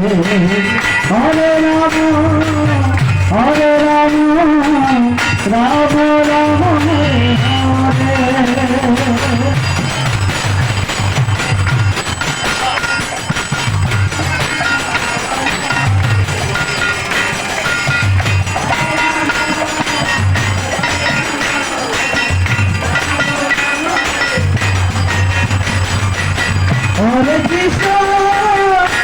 হরে রাম হরে রাম রাম রাম হরে কৃষ্ণ।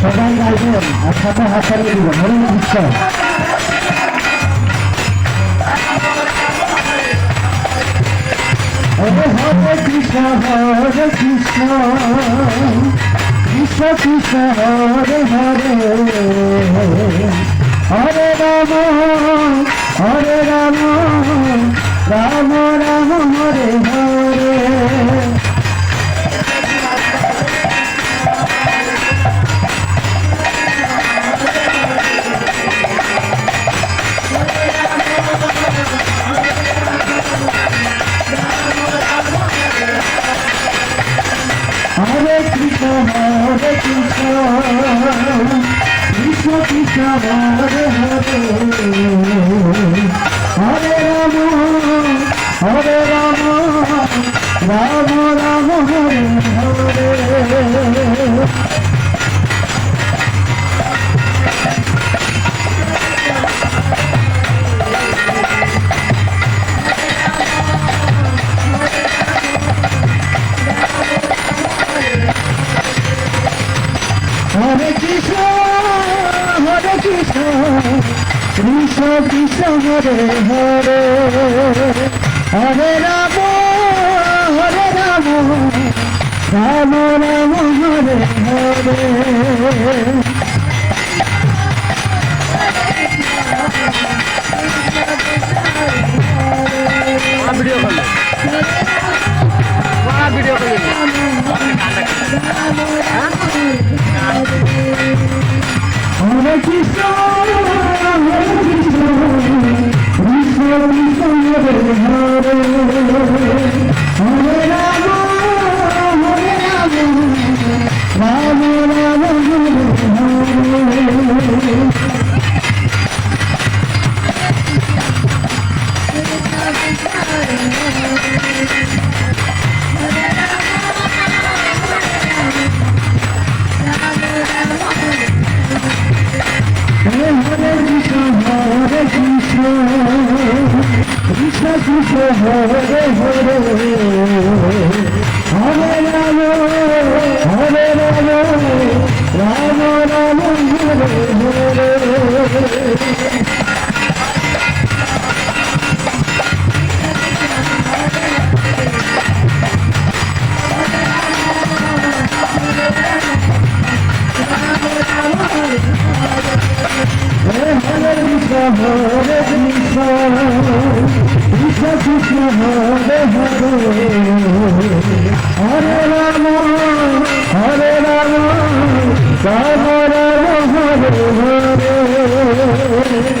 সবাই গাইবেন আর সাথে হাত চালিয়ে দিবেন। হরে কৃষ্ণ হরে কৃষ্ণ হরে কৃষ্ণ কৃষ্ণ কৃষ্ণ, হরে হরে। হরে রাম হরে রাম। কৃষ্ণ কৃষ্ণ হরে হরে হরে হরে হরে রাম হরে রাম রাম রাম হরে হরে ভিডিও করলে ভিডিও করলে হরে কৃষ্ণ হরে কৃষ্ণ। কৃষ্ণ কৃষ্ণ কৃষ্ণ কৃষ্ণ কৃষ্ণ হরে হরে রাম হরে রাম রাম রাম হরে হরে হরে